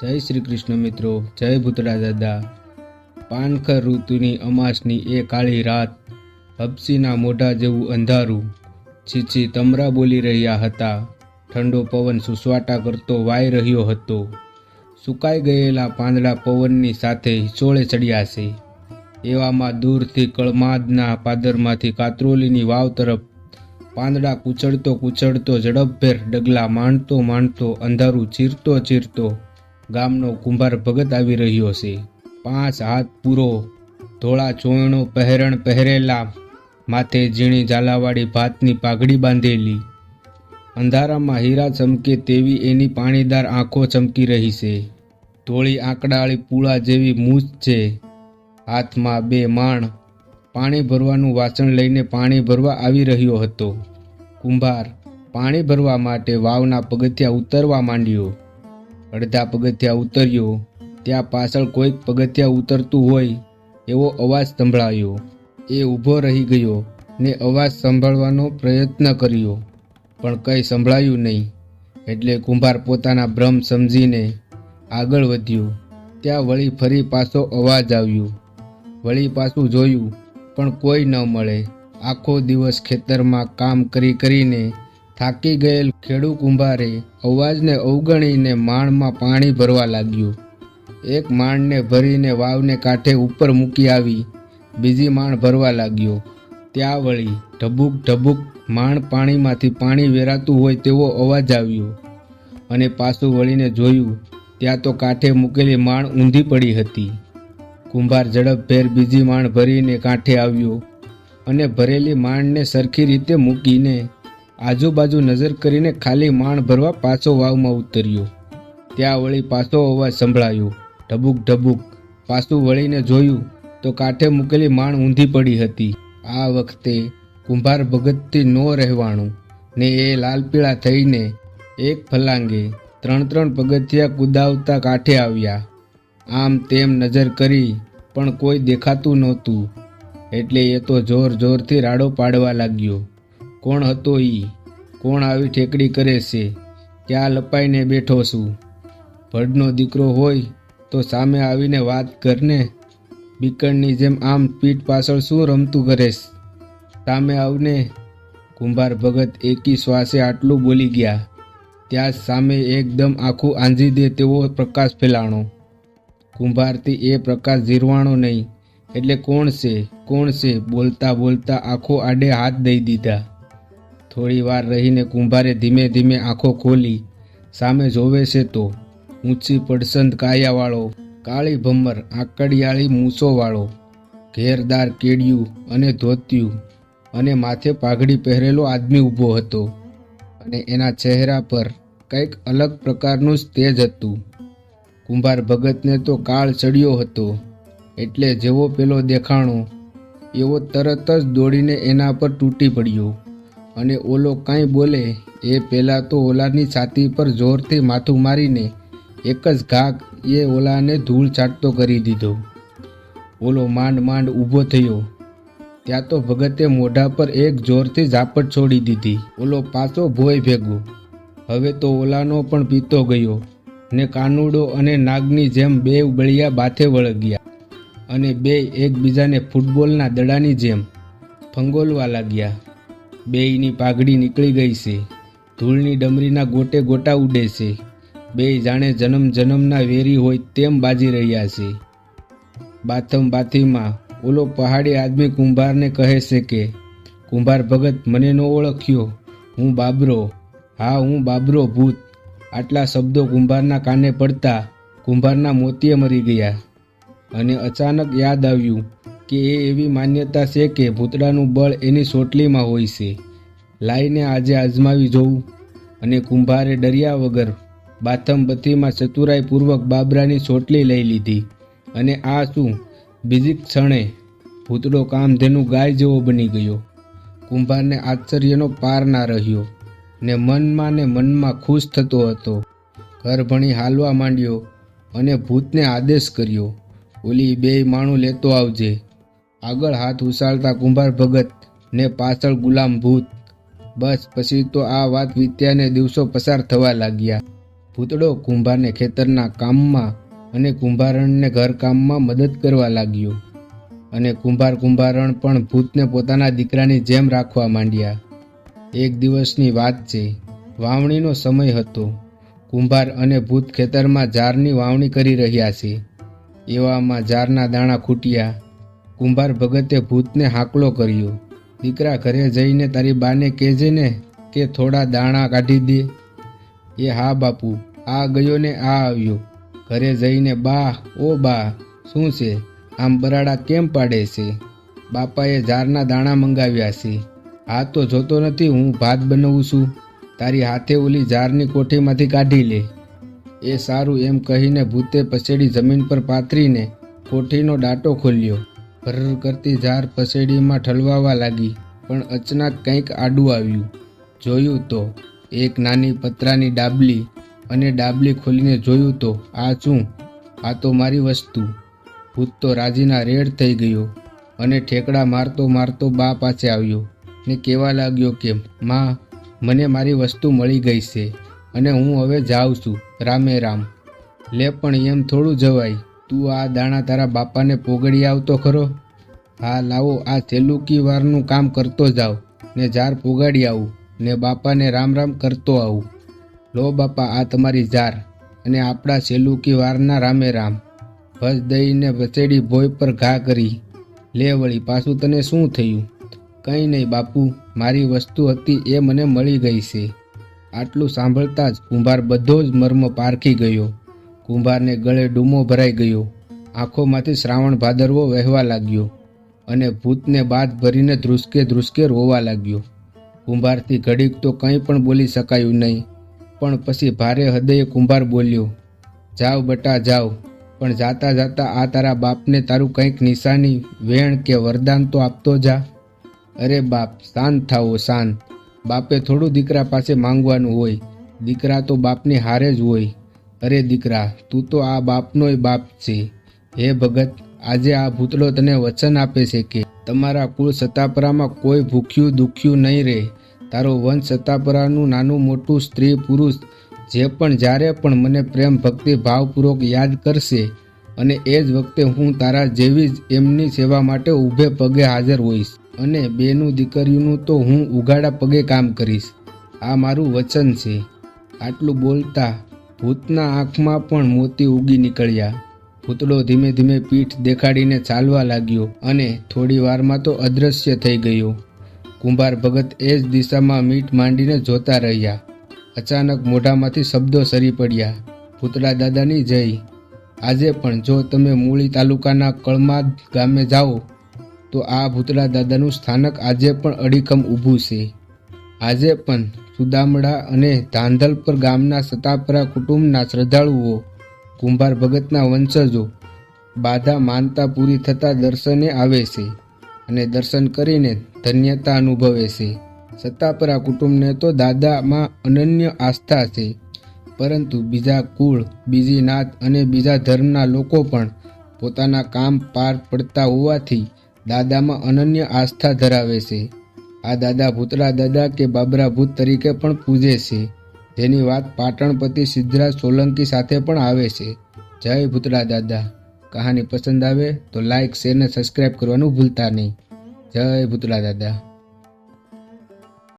જય શ્રી કૃષ્ણ મિત્રો, જય ભૂતળા દાદા. પાનખર ઋતુની અમાસની એ કાળી રાત હબસીના મોઢા જેવું અંધારું. છીછી તમરા બોલી રહ્યા હતા. ઠંડો પવન સુસવાટા કરતો વાઈ રહ્યો હતો. સુકાઈ ગયેલા પાંદડા પવનની સાથે હિચોળે ચડ્યા છે. એવામાં દૂરથી કળમાદના પાદરમાંથી કાતરોલીની વાવ તરફ પાંદડા કૂચડતો કૂચડતો ઝડપભેર ડગલા માંડતો માંડતો અંધારું ચીરતો ચીરતો ગામનો કુંભાર ભગત આવી રહ્યો છે. પાંચ હાથ પૂરો, ધોળા ચોયણો પહેરણ પહેરેલા, માથે ઝીણી ઝાલાવાળી ભાતની પાઘડી બાંધેલી. અંધારામાં હીરા ચમકે તેવી એની પાણીદાર આંખો ચમકી રહી છે. ધોળી આંકડાળી પૂળા જેવી મૂછ છે. હાથમાં બે માણ, પાણી ભરવાનું વાસણ લઈને પાણી ભરવા આવી રહ્યો હતો. કુંભાર પાણી ભરવા માટે વાવના પગથિયા ઉતરવા માંડ્યો. અડધા પગથિયા ઉતર્યો. ત્યાં પાછળ કોઈક પગથિયા ઉતરતું હોય એવો અવાજ સંભળાયો. એ ઊભો રહી ગયો ને અવાજ સંભાળવાનો પ્રયત્ન કર્યો. પણ કંઈ સંભળાયું નહીં. એટલે કુંભાર પોતાના ભ્રમ સમજીને આગળ વધ્યો. ત્યાં વળી ફરી પાછો અવાજ આવ્યો. વળી પાછું જોયું પણ કોઈ ન મળે. આખો દિવસ ખેતરમાં કામ કરી કરીને થાકી ગયેલ ખેડૂ કુંભારે અવાજને અવગણીને માણમાં પાણી ભરવા લાગ્યું. એક માણને ભરીને વાવને કાંઠે ઉપર મૂકી આવી, બીજી માણ ભરવા લાગ્યો. ત્યાં વળી ઢબુક ઢબુક માણ પાણીમાંથી પાણી વેરાતું હોય તેવો અવાજ આવ્યો અને પાછું વળીને જોયું, ત્યાં તો કાંઠે મૂકેલી માણ ઊંધી પડી હતી. કુંભાર ઝડપભેર બીજી માણ ભરીને કાંઠે આવ્યો અને ભરેલી માણને સરખી રીતે મૂકીને આજુબાજુ નજર કરીને ખાલી માણ ભરવા પાછો વાવમાં ઉતર્યો. ત્યાં વળી પાછો અવાજ સંભળાયો. ઢબુક ઢબુક. પાછું વળીને જોયું તો કાંઠે મૂકેલી માણ ઊંધી પડી હતી. આ વખતે કુંભાર ભગતથી નો રહેવાનું ને એ લાલ પીળા થઈને એક ફલાંગે ત્રણ ત્રણ પગથિયા કુદાવતા કાંઠે આવ્યા. આમ તેમ નજર કરી પણ કોઈ દેખાતું નહોતું. એટલે એ તો જોર જોરથી રાડો પાડવા લાગ્યો. કોણ હતો ઈ? કોણ આવી ઠેકડી કરે છે? ક્યાં લપાઈને બેઠો છું? ભડનો દીકરો હોય તો સામે આવીને વાત કરને. બીકણની જેમ આમ પીઠ પાછળ શું રમતું કરેશ સામે આવને કુંભાર ભગત એકી શ્વાસે આટલું બોલી ગયા. ત્યાં સામે એકદમ આખું આંજી દે તેવો પ્રકાશ ફેલાણો. કુંભારથી એ પ્રકાશ ઝીરવાણો નહીં. એટલે કોણ છે? કોણ છે? બોલતા બોલતા આખો આડે હાથ દઈ દીધા. થોડી વાર રહીને કુંભારે ધીમે ધીમે આંખો ખોલી. સામે જોવે છે તો, ઊંચી પડસંદ કાયાવાળો, કાળી ભમર, આકડિયાળી મૂછોવાળો ઘેરદાર કેડિયું અને ધોતિયું અને માથે પાઘડી પહેરેલો આદમી ઊભો હતો અને એના ચહેરા પર કંઈક અલગ પ્રકારનું જ તેજ હતું. કુંભાર ભગતને તો કાળ ચડ્યો હતો, એટલે જેવો પેલો દેખાણો, એવો તરત જ દોડીને એના પર તૂટી પડ્યો. અને ઓલો કાંઈ બોલે, એ પહેલાં તો ઓલાની છાતી પર જોરથી માથું મારીને એક જ ઘાક એ ઓલાને ધૂળ છાંટતો કરી દીધો. ઓલો માંડ માંડ ઊભો થયો. ત્યાં તો ભગતે મોઢા પર એક જોરથી ઝાપટ છોડી દીધી. ઓલો પાછો ભોય ભેગો. હવે તો ઓલાનો પણ પીતો ગયો ને કાનુડો અને નાગની જેમ બે બળિયા બાથે વળગ્યા અને બે એકબીજાને ફૂટબોલના દડાની જેમ ફંગોલવા લાગ્યા. બેયની પાઘડી નીકળી ગઈ છે. ધૂળની ડમરીના ગોટે ગોટા ઉડે છે. બે જાણે જન્મ જન્મના વેરી હોય તેમ બાજી રહ્યા છે. બાથમ બાથીમાં ઓલો પહાડી આદમી કુંભારને કહે છે કે, કુંભાર ભગત, મને ન ઓળખ્યો. હું બાબરો. હા, હું બાબરો ભૂત. આટલા શબ્દો કુંભારના કાને પડતા કુંભારના મોતીએ મરી ગયા. અને અચાનક યાદ આવ્યું કે એ એવી માન્યતા છે કે ભૂતડાનું બળ એની સોટલીમાં હોય છે. લાઈને આજે અજમાવી જોવું અને કુંભારે ડર્યા વગર બાથમ બથીમાં ચતુરાઈપૂર્વક બાબરાની સોટલી લઈ લીધી અને આ શું? બીજી ક્ષણે ભૂતડો કામધેનુ ગાય જેવો બની ગયો. કુંભારને આશ્ચર્યનો પાર ના રહ્યો ને મનમાં ને મનમાં ખુશ થતો હતો. ઘર ભણી હાલવા માંડ્યો અને ભૂતને આદેશ કર્યો, ઓલી બે માણું લેતો આવજે. આગળ હાથ ઉછાળતા કુંભાર ભગત ને પાછળ ગુલામ ભૂત. બસ પછી તો આ વાત વિત્યાને દિવસો પસાર થવા લાગ્યા. ભૂતડો કુંભારને ખેતરના કામમાં અને કુંભારણને ઘરકામમાં મદદ કરવા લાગ્યો. અને કુંભાર કુંભારણ પણ ભૂતને પોતાના દીકરાની જેમ રાખવા માંડ્યા. એક દિવસની વાત છે, વાવણીનો સમય હતો. કુંભાર અને ભૂત ખેતરમાં ઝારની વાવણી કરી રહ્યા છે. એવામાં ઝારના દાણા ખૂટ્યા. કુંભાર ભગતે ભૂતને હાકલો કર્યો. દીકરા ઘરે જઈને તારી બાને કહેજે ને કે થોડા દાણા કાઢી દે. એ હા બાપુ, આ ગયો ને આ આવ્યો. ઘરે જઈને બા, ઓ બા, શું છે? આમ બરાડા કેમ પાડે છે? બાપાએ ઝારના દાણા મંગાવ્યા છે. હા તો જોતો નથી, હું ભાત બનાવું છું. તારી હાથે ઓલી ઝારની કોઠીમાંથી કાઢી લે. એ સારું એમ કહીને ભૂતે પછેડી જમીન પર પાથરીને કોઠીનો ડાટો ખોલ્યો. ભર્ર કરતી ઝાર પસેડીમાં ઠલવાવા લાગી, પણ અચાનક કંઈક આડું આવ્યું. જોયું તો, એક નાની પતરાની ડાબલી અને ડાબલી ખોલીને જોયું તો, આ શું? આ તો મારી વસ્તુ. ભૂત તો રાજીના રેડ થઈ ગયો અને ઠેકડા મારતો મારતો બા પાસે આવ્યો. ને કહેવા લાગ્યો કે માં, મને મારી વસ્તુ મળી ગઈ છે અને હું હવે જાઉં છું. રામે રામ. લે પણ, એમ થોડું જવાય. તું આ દાણા તારા બાપાને પોગડી આવતો ખરો? હા, લાવો, આ તેલુકી વારનું કામ કરતો જાવ, ને જાર પોગાડી આવું, ને બાપાને રામ રામ કરતો આવું. લો બાપા, આ તમારી જાર અને આપણા સેલુકી વારના રામે રામ. ભસ દઈને વચેડી ભોય પર ઘા કરી. લે વળી, પાછું તને શું થયું? કંઈ નહીં બાપુ, મારી વસ્તુ હતી એ મને મળી ગઈ છે. આટલું સાંભળતા જ કુંભાર બધો જ મર્મ પારખી ગયો. કુંભારને ગળે ડૂમો ભરાઈ ગયો. આંખોમાંથી શ્રાવણ ભાદરવો વહેવા લાગ્યો અને ભૂતને બાદ ભરીને ધ્રુસકે ધ્રુસકે રોવા લાગ્યો. કુંભારથી ઘડીક તો કંઈ પણ બોલી શકાયું નહીં, પણ પછી ભારે હૃદયે કુંભાર બોલ્યો જાવ બટા જાવ પણ જાતા જાતા આ તારા બાપને તારું કંઈક નિશાની, વેણ કે વરદાન તો આપતો જા. અરે બાપ, શાંત થાવો શાંત. બાપે થોડું દીકરા પાસે માંગવાનું હોય. દીકરા તો બાપની હારે જ હોય. અરે દીકરા, તું તો આ બાપનોય બાપ છે. હે ભગત, આજે આ ભૂતળો તને વચન આપે છે કે તમારા કુળ સતાપરામાં કોઈ ભૂખ્યું દુખ્યું નહીં રહે. તારો વંશ સતાપરાનું નાનું મોટું સ્ત્રી પુરુષ જે પણ જ્યારે પણ મને પ્રેમ, ભક્તિ, ભાવપૂર્વક યાદ કરશે અને એ જ વખતે હું તારા જેવી જ એમની સેવા માટે ઊભે પગે હાજર હોઈશ અને બેનું દીકરીઓનું તો હું ઉઘાડા પગે કામ કરીશ. આ મારું વચન છે. આટલું બોલતા ભૂતના આંખમાં પણ મોતી ઉગી નીકળ્યા. ભૂતળો ધીમે ધીમે પીઠ દેખાડીને ચાલવા લાગ્યો અને થોડી વારમાં તો અદૃશ્ય થઈ ગયો. કુંભાર ભગત એ જ દિશામાં મીટ માંડીને જોતા રહ્યા. અચાનક મોઢામાંથી શબ્દો સરી પડ્યા. ભૂતળા દાદાની જય. આજે પણ જો તમે મૂળી તાલુકાના કળમાદ ગામે જાઓ, તો આ ભૂતળા દાદાનું સ્થાનક આજે પણ અડીખમ ઊભું છે. આજે પણ સુદામડા અને ધાંધલપર ગામના સતાપરા કુટુંબના શ્રદ્ધાળુઓ, કુંભાર ભગતના વંશજો, બાધા માનતા પૂરી થતાં દર્શને આવે છે અને દર્શન કરીને ધન્યતા અનુભવે છે. સત્તાપરા કુટુંબને તો દાદામાં અનન્ય આસ્થા છે, પરંતુ બીજા કુળ, બીજી નાત અને બીજા ધર્મના લોકો પણ પોતાના કામ પાર પડતા હોવાથી દાદામાં અનન્ય આસ્થા ધરાવે છે. આ દાદા ભૂતળા દાદા કે બાબરા ભૂત તરીકે પણ પૂજે છે. જેની વાત પાટણપતિ સિદ્ધરાજ સોલંકી સાથે પણ આવે છે. જય ભૂતળા દાદા. કહાની પસંદ આવે તો લાઈક શેર ને સબસ્ક્રાઈબ કરવાનું ભૂલતા નહીં. જય ભૂતળા દાદા.